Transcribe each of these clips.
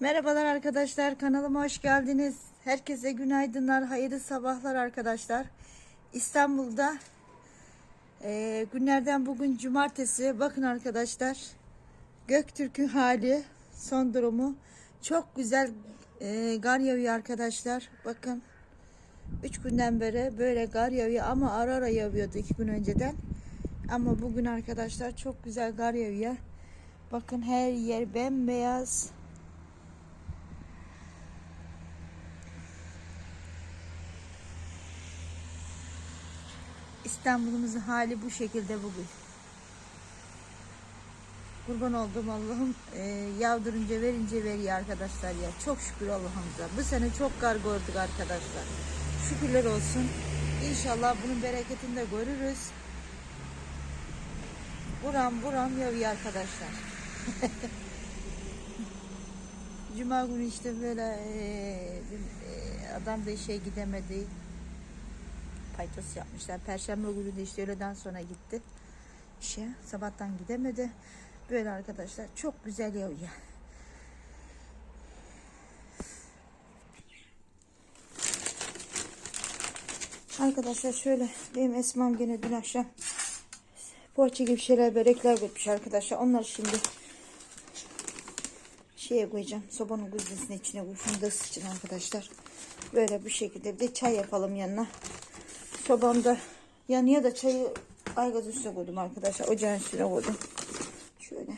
Merhabalar arkadaşlar kanalıma hoş geldiniz. Herkese günaydınlar, hayırlı sabahlar arkadaşlar. İstanbul'da eee, günlerden bugün cumartesi. Bakın arkadaşlar Göktürk'ün hali, son durumu. Çok güzel eee gar yağıyor arkadaşlar. Bakın 3 günden beri böyle gar yağıyor ama ara ara yağıyordu 2 gün önceden. Ama bugün arkadaşlar çok güzel gar yağıyor. Bakın her yer bembeyaz. İstanbul'umuzun hali bu şekilde bugün. Kurban olduğum Allah'ım e, yağdırınca verince veriyor arkadaşlar ya. Çok şükür Allah'ımıza. Bu sene çok kar gördük arkadaşlar. Şükürler olsun. İnşallah bunun bereketini de görürüz. Buram buram yağıyor arkadaşlar. Cuma günü işte böyle e, e, adam da işe gidemedi paytos yapmışlar. Perşembe günü de işte öğleden sonra gitti. İşe sabahtan gidemedi. Böyle arkadaşlar çok güzel yağıyor. Arkadaşlar şöyle benim Esma'm gene dün akşam poğaça gibi şeyler börekler götmüş arkadaşlar. Onlar şimdi şeye koyacağım. Sobanın güzlesinin içine koyacağım da ısıtacağım arkadaşlar. Böyle bu şekilde bir de çay yapalım yanına. Sobamda yanıya da çayı aygaz üstüne koydum arkadaşlar. Ocağın üstüne koydum. Şöyle.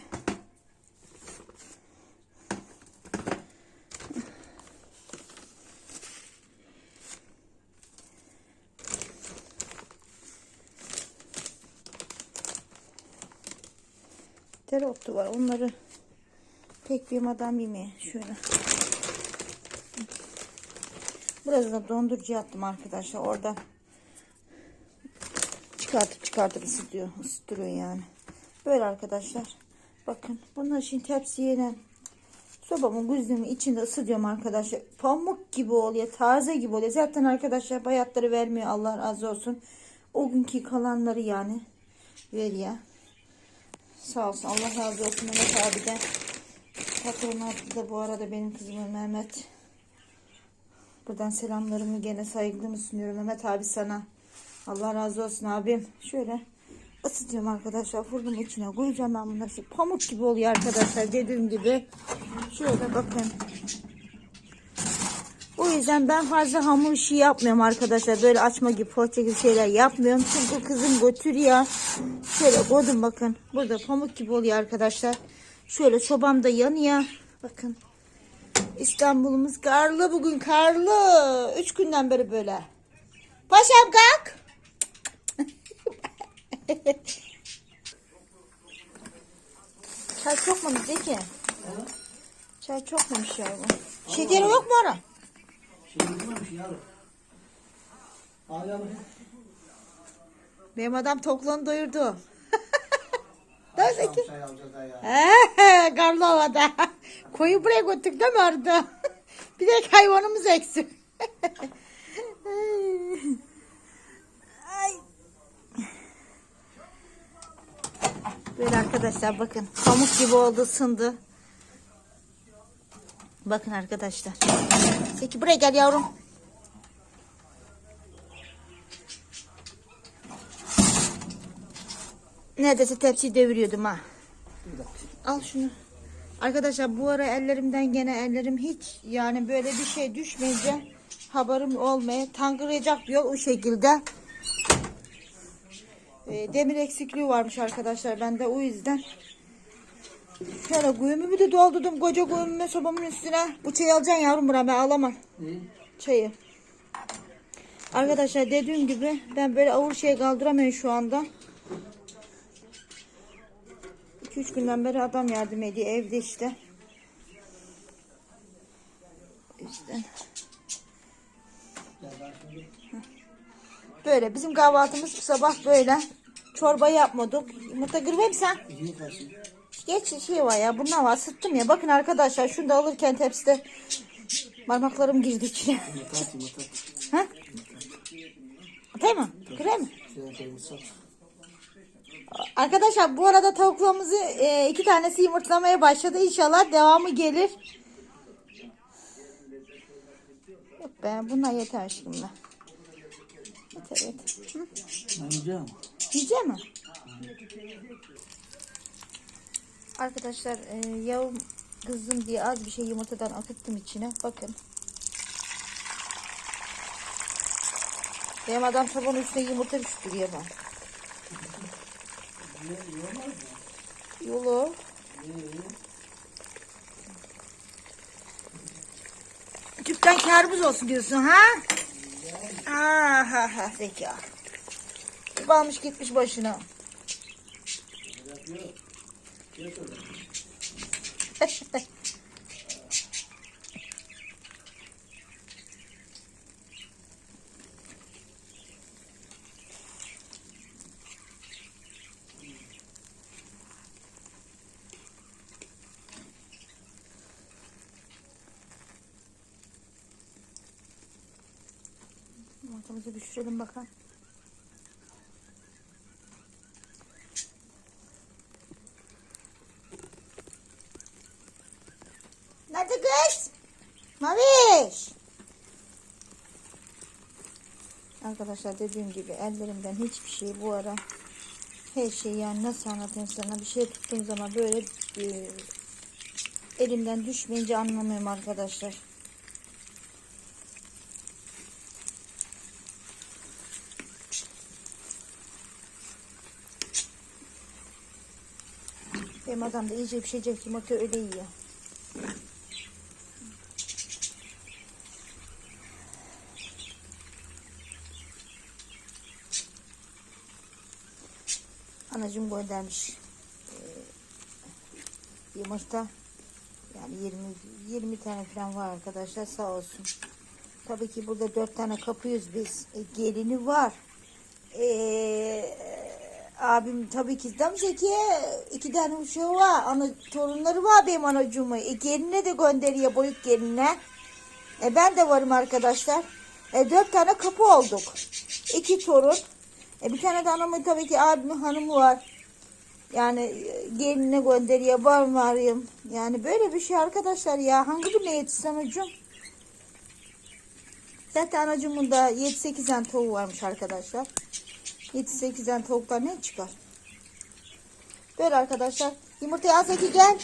Dereotu var. Onları pek bir adam yemeye. Şöyle. Biraz da dondurucuya attım arkadaşlar. Oradan çıkartıp çıkartıp ısıtıyor. Isıtırıyor yani. Böyle arkadaşlar. Bakın bunlar şimdi tepsiye sobamın güzlümün içinde ısıtıyorum arkadaşlar. Pamuk gibi oluyor. Taze gibi oluyor. Zaten arkadaşlar bayatları vermiyor. Allah razı olsun. O günkü kalanları yani veriyor. Sağ olsun. Allah razı olsun Mehmet abiden. Patron da bu arada benim kızım Mehmet. Buradan selamlarımı gene saygılarımı sunuyorum Mehmet abi sana. Allah razı olsun abim. Şöyle ısıtıyorum arkadaşlar. Fırının içine koyacağım ben bunları. Şimdi Pamuk gibi oluyor arkadaşlar dediğim gibi. Şöyle bakın. O yüzden ben fazla hamur işi yapmıyorum arkadaşlar. Böyle açma gibi poğaça gibi şeyler yapmıyorum. Çünkü kızım götürüyor. Şöyle koydum bakın. Burada pamuk gibi oluyor arkadaşlar. Şöyle sobam da yanıyor. Bakın. İstanbul'umuz karlı bugün karlı. Üç günden beri böyle. Paşam kalk. Çay çok mu Zeki? Çay çok muymuş ya bu? Şekeri yok mu ara? Şimdi bilmemiş yavrum. Hala? Benim adam tokluğunu doyurdu. Mi Zeki? Havada. Koyu buraya götürdük değil mi Arda? Bir de hayvanımız eksik. Böyle arkadaşlar bakın. Pamuk gibi oldu ısındı. Bakın arkadaşlar. Zeki buraya gel yavrum. Neredeyse tepsiyi deviriyordum ha. Al şunu. Arkadaşlar bu ara ellerimden gene ellerim hiç yani böyle bir şey düşmeyince haberim olmaya tangırayacak diyor o şekilde. Ee, demir eksikliği varmış arkadaşlar bende o yüzden. Şöyle kuyumu bir de doldurdum koca kuyumu sobamın üstüne. Bu çayı alacaksın yavrum buraya ben alamam Ne? çayı. Arkadaşlar dediğim gibi ben böyle ağır şey kaldıramıyorum şu anda. 2-3 günden beri adam yardım ediyor evde işte. Şimdi Böyle bizim kahvaltımız bu sabah böyle. Çorba yapmadık. Yumurta girmeyeyim sen. Geç şey var ya. Bundan var. Sıttım ya. Bakın arkadaşlar şunu da alırken tepside parmaklarım girdi içine. ha? Atayım mı? Gireyim mi? Arkadaşlar bu arada tavuklarımızı e, iki tanesi yumurtlamaya başladı. İnşallah devamı gelir. Yok be bunlar yeter şimdi yiyeceğim. Yiyecek mi? Arkadaşlar e, yağım kızım diye az bir şey yumurtadan akıttım içine. Bakın. Benim adam tabanın üstüne yumurta düştürüyor ben. Yolu. Tüpten kârımız olsun diyorsun ha? Ah ha ha zeka. Tüp almış gitmiş başına. Ortamızı düşürelim bakalım. Nerede kız? Maviş. Arkadaşlar dediğim gibi ellerimden hiçbir şey bu ara her şey yani nasıl anlatayım sana bir şey tuttuğum zaman böyle e, elimden düşmeyince anlamıyorum arkadaşlar. Benim adam da iyice şey yumurta öyle yiyor. Anacım göndermiş. Ee, yumurta. Yani 20 20 tane falan var arkadaşlar sağ olsun. Tabii ki burada 4 tane kapıyız biz. E, gelini var. Ee, abim tabii ki demiş ki iki tane uşağı var. Ana, torunları var benim anacığımı. E, geline de gönderiyor boyut geline. E, ben de varım arkadaşlar. E, dört tane kapı olduk. İki torun. E, bir tane de anamın tabii ki abimin hanımı var. Yani e, geline gönderiyor var varım. Yani böyle bir şey arkadaşlar ya. Hangi birine yetişsem hocam? Zaten anacımın da 7-8 tane tavuğu varmış arkadaşlar. 7-8 tane tavuklar ne çıkar? Böyle arkadaşlar. Yumurtayı al Zeki gel.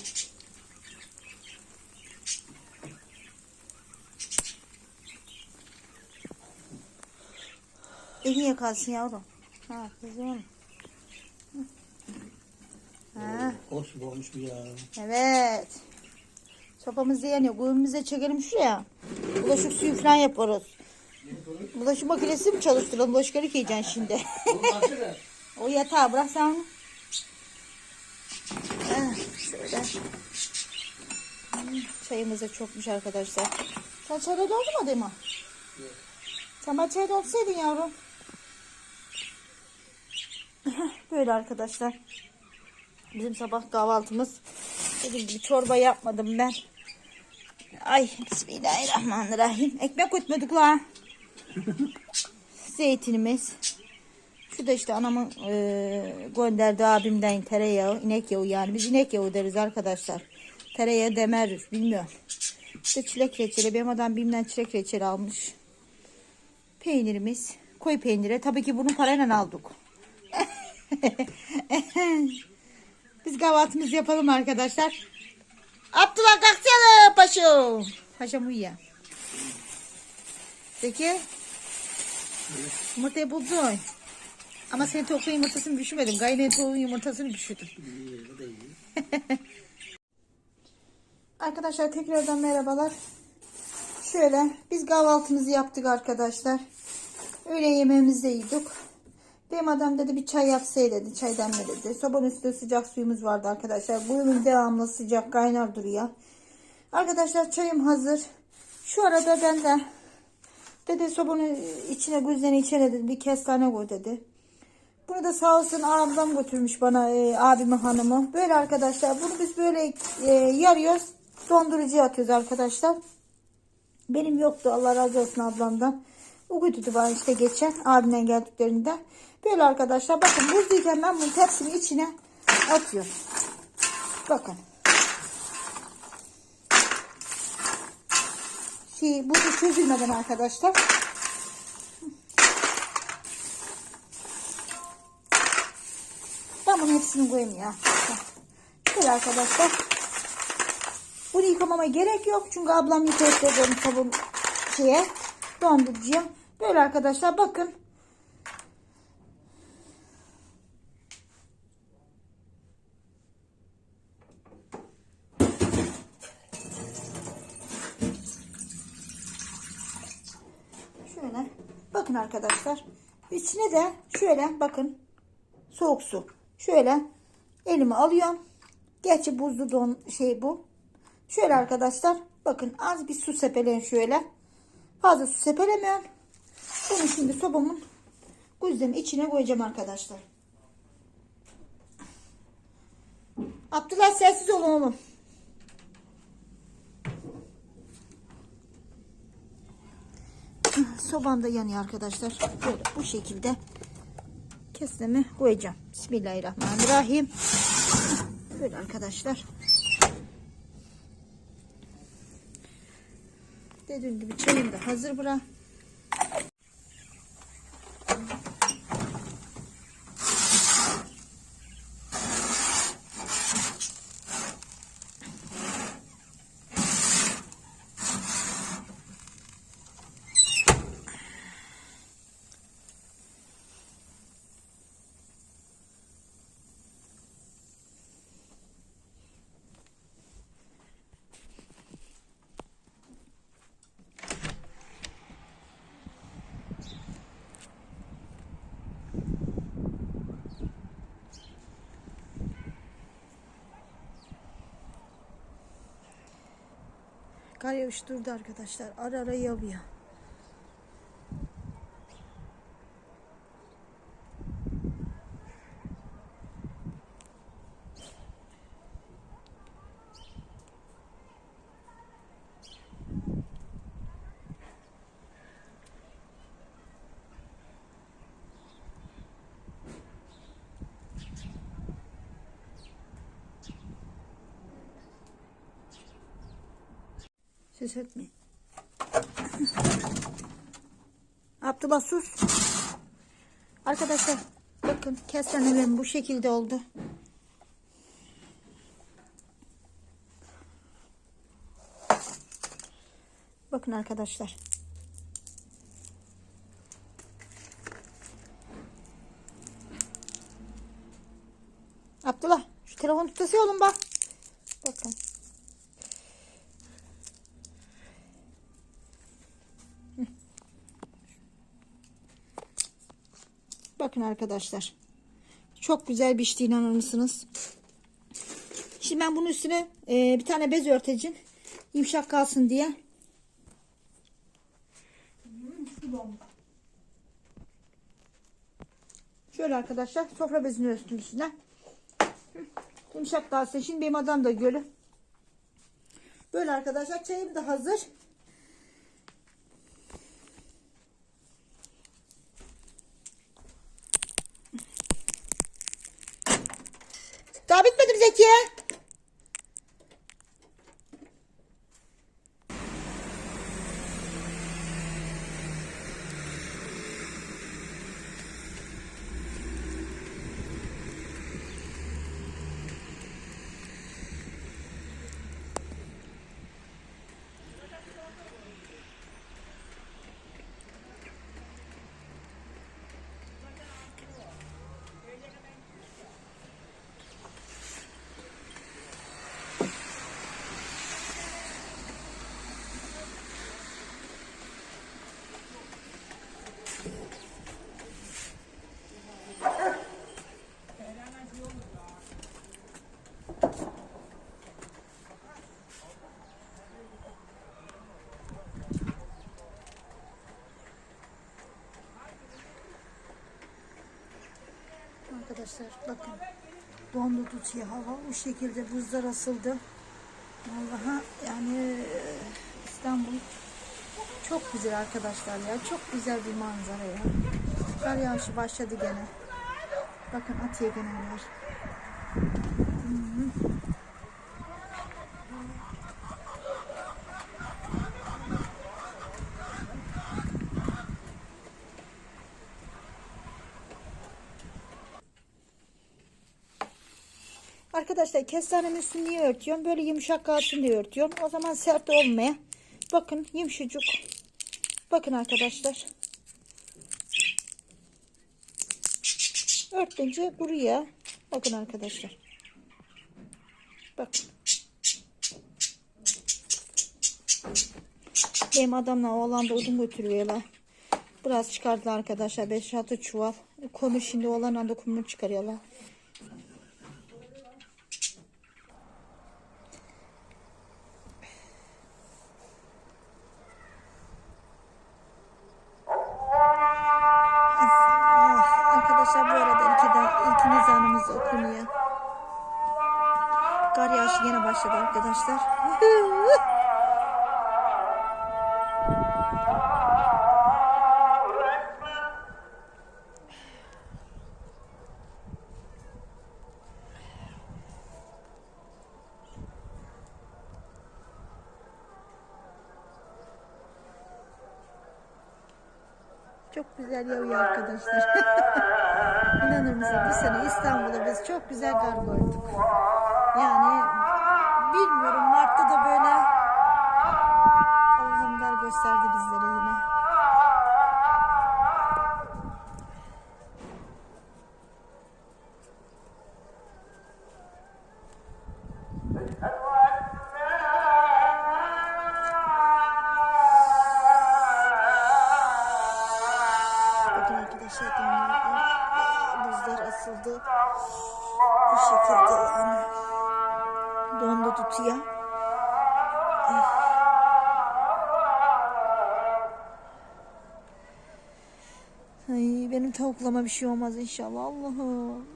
Elini yakarsın yavrum. Ha kızım. Ha, Hoş olmuş bu ya. evet. Sopamız da yanıyor. Kuyumuza çekelim şuraya. Bulaşık suyu falan yaparız. Bulaşık makinesi mi çalıştıralım? Bulaşıkları yıkayacaksın şimdi. o yatağı bırak sen onu. Şöyle. Hmm, Çayımız da çokmuş arkadaşlar. Sen çayda doldurmadın mı? Sen bana çay doldursaydın yavrum. Böyle arkadaşlar. Bizim sabah kahvaltımız. Dediğim gibi çorba yapmadım ben. Ay bismillahirrahmanirrahim. Ekmek koymadık la. Zeytinimiz. Şu da işte anamın e, gönderdiği abimden tereyağı, inek yağı yani. Biz inek yağı deriz arkadaşlar. Tereyağı demeriz bilmiyorum. İşte çilek reçeli. Benim adam bimden çilek reçeli almış. Peynirimiz. Koyu peyniri. Tabii ki bunu parayla aldık. Biz kahvaltımızı yapalım arkadaşlar. Abdullah kalksana paşam. Paşam uyuyor. Peki. Yumurtayı buldun. Ama senin tavukun yumurtasını düşürmedim. Gaynenin tavuğun yumurtasını iyi. Arkadaşlar tekrardan merhabalar. Şöyle biz kahvaltımızı yaptık arkadaşlar. Öğle yemeğimizi de yedik. Benim adam dedi bir çay yapsay dedi. Çay demle dedi. Sobanın üstünde sıcak suyumuz vardı arkadaşlar. Buyurun devamlı sıcak kaynar duruyor. Arkadaşlar çayım hazır. Şu arada ben de dedi sobanın içine güzden içine dedi bir kestane koy dedi. Bunu da sağ olsun ablam götürmüş bana e, abimin hanımı. Böyle arkadaşlar bunu biz böyle e, yarıyoruz. Dondurucuya atıyoruz arkadaşlar. Benim yoktu Allah razı olsun ablamdan. O götürdü bana işte geçen abimden geldiklerinde. Böyle arkadaşlar bakın buzdayken ben bunu tepsinin içine atıyorum. Bakın. Şey, bu da çözülmeden arkadaşlar. Ben bunun hepsini koyayım ya. Şöyle arkadaşlar. Bunu yıkamama gerek yok. Çünkü ablam yıkayıp koyuyorum sabun şeye. Dondurucuya. Böyle arkadaşlar bakın. Şöyle. Bakın arkadaşlar. İçine de şöyle bakın. Soğuk su. Şöyle elime alıyorum. Gerçi buzlu don şey bu. Şöyle arkadaşlar. Bakın az bir su sepeleyin şöyle. Fazla su sepelemiyorum. Bunu şimdi sobamın güzdemin içine koyacağım arkadaşlar. Abdullah sessiz olun oğlum. Sobam da yanıyor arkadaşlar. Böyle bu şekilde kesemi koyacağım. Bismillahirrahmanirrahim. Böyle arkadaşlar. Dediğim gibi çayım da hazır bura. Kar yağış durdu arkadaşlar. Ara ara yağıyor. Ses etmeyin. Abdullah sus. Arkadaşlar bakın kestanelerim bu şekilde oldu. Bakın arkadaşlar. Abdullah şu telefonu tutasıyor oğlum bak. Bakın. Bakın arkadaşlar. Çok güzel pişti inanır mısınız? Şimdi ben bunun üstüne e, bir tane bez örteceğim. Yumuşak kalsın diye. Şöyle arkadaşlar sofra bezini örtüm üstüne. Yumuşak kalsın. Şimdi benim adam da gölü. Böyle arkadaşlar çayım da hazır. Daha bitmedi mi Zeki? Arkadaşlar bakın dondu tutuyor hava bu şekilde buzlar asıldı. Vallahi yani e, İstanbul çok güzel arkadaşlar ya çok güzel bir manzara ya. Kar yağışı başladı gene. Bakın Atiye gene var. Arkadaşlar kestanenin üstünü niye örtüyorum? Böyle yumuşak kalsın diye örtüyorum. O zaman sert olmaya. Bakın yumuşacık. Bakın arkadaşlar. Örtünce kuruyor. Bakın arkadaşlar. Bakın. Benim adamla oğlan da odun götürüyorlar. Biraz çıkardılar arkadaşlar. 5-6 çuval. Konu şimdi oğlanla da çıkarıyorlar. Çok güzel yağıyor arkadaşlar. İnanır mısınız bu sene İstanbul'da biz çok güzel kar gördük. Yani bilmiyorum Mart'ta da böyle Allah'ım gösterdi bizlere yine. Bakın arkadaşlar donlardan buzlar asıldı. Bu şekilde yani dondu tutuyor. Ay, benim tavuklama bir şey olmaz inşallah Allah'ım.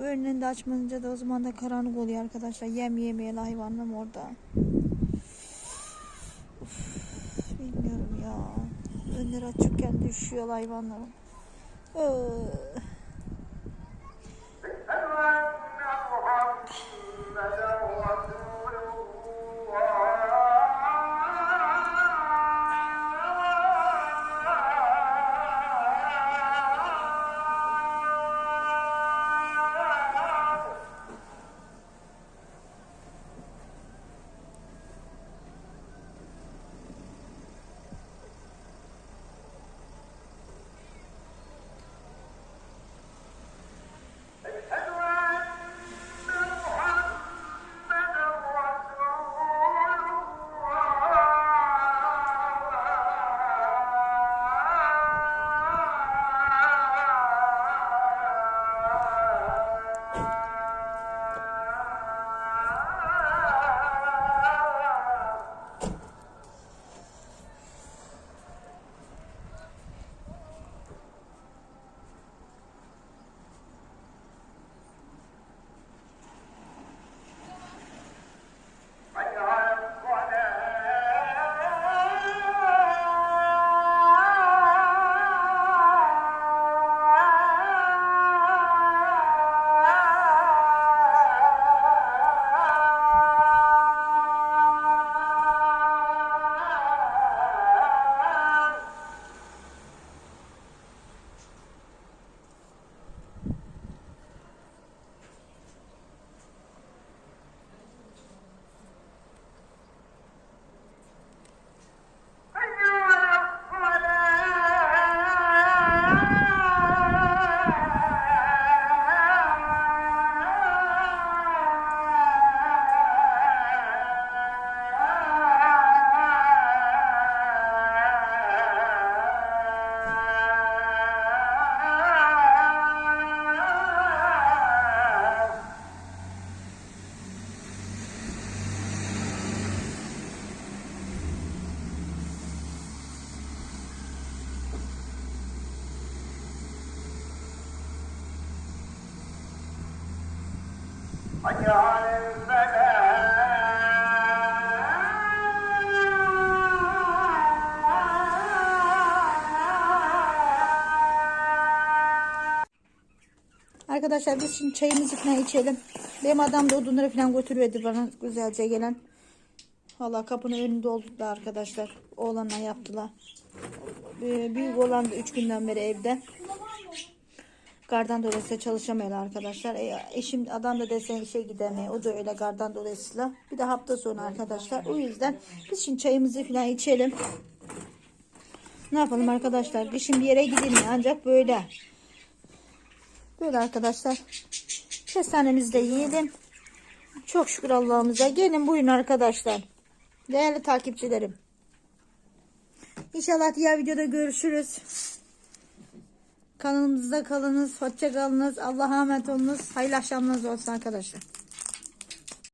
Önünü de açmayınca da o zaman da karanlık oluyor arkadaşlar. Yem yemeyen hayvanım orada. Uf, bilmiyorum ya. Önleri açıkken düşüyor hayvanlarım. Ee, Arkadaşlar biz şimdi çayımızı falan içelim. Benim adam da odunları falan götürüyordu bana güzelce gelen. Valla kapının önünde doldurdular arkadaşlar. Oğlanla yaptılar. Ee, Büyük olan da 3 günden beri evde. Gardan dolayısıyla çalışamıyor arkadaşlar. E, eşim adam da desen işe gidemiyor. O da öyle gardan dolayısıyla. Bir de hafta sonu arkadaşlar. O yüzden biz şimdi çayımızı falan içelim. Ne yapalım arkadaşlar? Kışın bir yere gidilmiyor. Ancak böyle. Böyle arkadaşlar. Kestanemizi de yiyelim. Çok şükür Allah'ımıza. Gelin buyurun arkadaşlar. Değerli takipçilerim. İnşallah diğer videoda görüşürüz. Kanalımızda kalınız. Hoşça kalınız. Allah'a emanet olunuz. Hayırlı akşamlarınız olsun arkadaşlar.